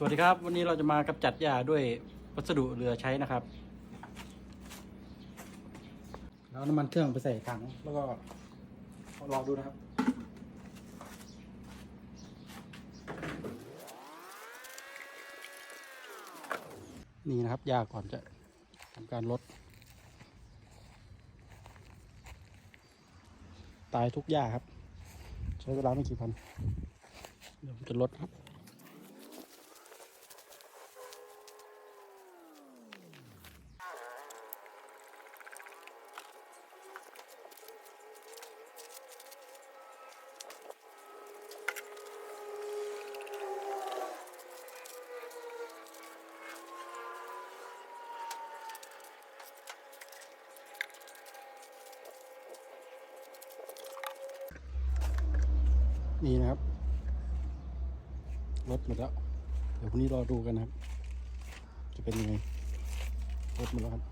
สวัสดีครับ วันนี้เราจะมากำจัดหญ้าด้วยวัสดุเหลือใช้นะครับ แล้วน้ำมันเครื่องไปใส่ถังแล้วก็ลองดูนะครับนี่นะครับหญ้าก่อนจะทำการลด ตายทุกหญ้าครับ ใช้เวลาไม่กี่พันเดี๋ยวผมจะลดครับ นี่นะครับรถหมดแล้ว เดี๋ยวพรุ่งนี้รอดูกันนะครับ จะเป็นยังไงรถหมดแล้วครับ